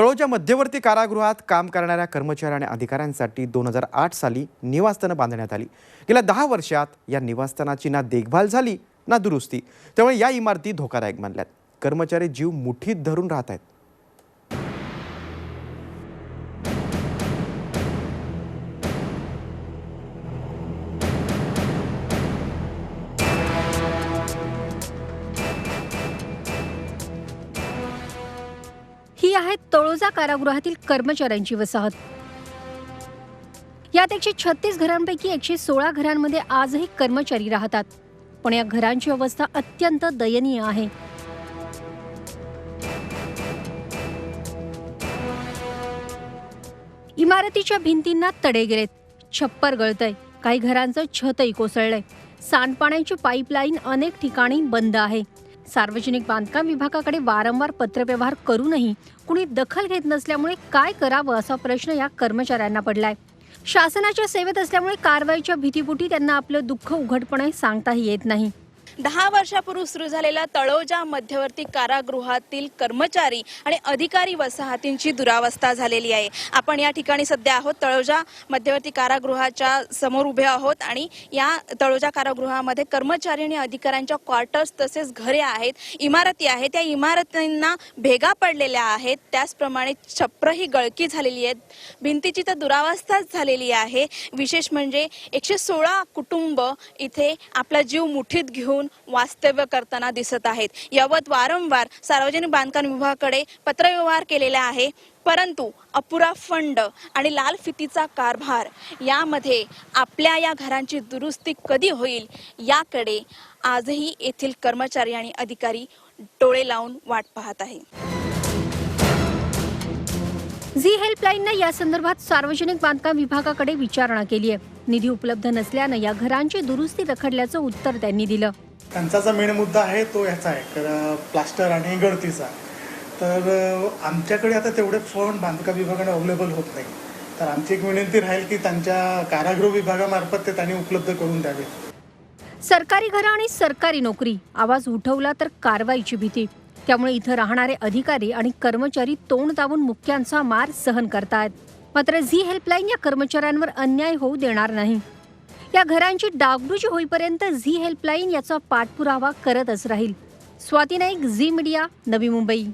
तळोजा मध्यवर्ती कारागृहात काम करणाऱ्या कर्मचारी आणि अधिकाऱ्यांसाठी दोन हजार आठ साली निवासस्थानं बांधण्यात आली. गेल्या दहा वर्षात या निवासस्थानाची ना देखभाल झाली ना दुरुस्ती. त्यामुळे या इमारती धोकादायक मानल्यात कर्मचारी जीव मुठीत धरून राहत आहेत आहे तळोजा कारागृहातील कर्मचाऱ्यांची वसाहत. यात एकशे छत्तीस घरांपैकी एकशे सोळा घरांमध्ये आजही कर्मचारी राहतात. पण या घरांची अवस्था अत्यंत दयनीय आहे. इमारतीच्या भिंतींना तडे गेलेत. छप्पर गळतय. काही घरांचं छतही कोसळलंय. सांडपाण्याची पाईपलाईन अनेक ठिकाणी बंद आहे. सार्वजनिक बांधकाम विभागाकडे वारंवार पत्रव्यवहार करूनही कुणी दखल घेत नसल्यामुळे काय करावं असा प्रश्न या कर्मचाऱ्यांना पडलाय. शासनाच्या सेवेत असल्यामुळे कारवाईच्या भीतीपोटी त्यांना आपलं दुःख उघडपणे सांगताही येत नाही. दहा वर्षापूर्वी सुरू झालेल्या तळोजा मध्यवर्ती कारागृहातील कर्मचारी आणि अधिकारी वसाहतींची दुरावस्था झालेली आहे. आपण या ठिकाणी सध्या आहोत तळोजा मध्यवर्ती कारागृहाच्या समोर उभे आहोत आणि या तळोजा कारागृहामध्ये कर्मचारी आणि अधिकाऱ्यांच्या क्वार्टर्स तसेच घरे आहेत इमारती आहेत. त्या इमारतींना भेगा पडलेल्या आहेत. त्याचप्रमाणे छप्रही गळकी झालेली आहेत. भिंतीची तर दुरावस्थाच झालेली आहे. विशेष म्हणजे एकशे सोळा कुटुंब इथे आपला जीव मुठीत घेऊन वास्तव्य करताना दिसत आहेत. यावत वारंवार सार्वजनिक बांधकाम विभागाकडे पत्रव्यवहार केलेला आहे. परंतु अपुरा फंड आणि लाल फितीचा कारभार यामध्ये आपल्या या घरांची दुरुस्ती कधी होईल याकडे आजही येथील कर्मचारी आणि अधिकारी डोळे लावून वाट पाहत आहे झी हेल्पलाईननं या संदर्भात सार्वजनिक बांधकाम विभागाकडे विचारणा केली आहे. निधी उपलब्ध नसल्यानं या घरांची दुरुस्ती रखडल्याचं उत्तर त्यांनी दिलं. त्यांचा जो मेन मुद्दा आहे तो ह्याचा आहे तर प्लास्टर आणि गळतीचा. तर आमच्याकडे आता तेवढे फंड बांधकाम विभागाने अवेलेबल होत नाही. तर आमची एक विनंती राहील की त्यांच्या कारागृह विभागामार्फत ते त्यांनी उपलब्ध करून द्यावे. सरकारी घरं आणि सरकारी नोकरी. आवाज उठवला तर कारवाईची भीती. त्यामुळे इथं राहणारे अधिकारी आणि कर्मचारी तोंड दाबून मुक्यांचा मार सहन करतायत मात्र झी हेल्पलाईन या कर्मचाऱ्यांवर अन्याय होऊ देणार नाही. या घरांची डागडुजी होईपर्यंत झी हेल्पलाईन याचा पाठपुरावा करतच राहील. Swati Naik Zee media Navi Mumbai.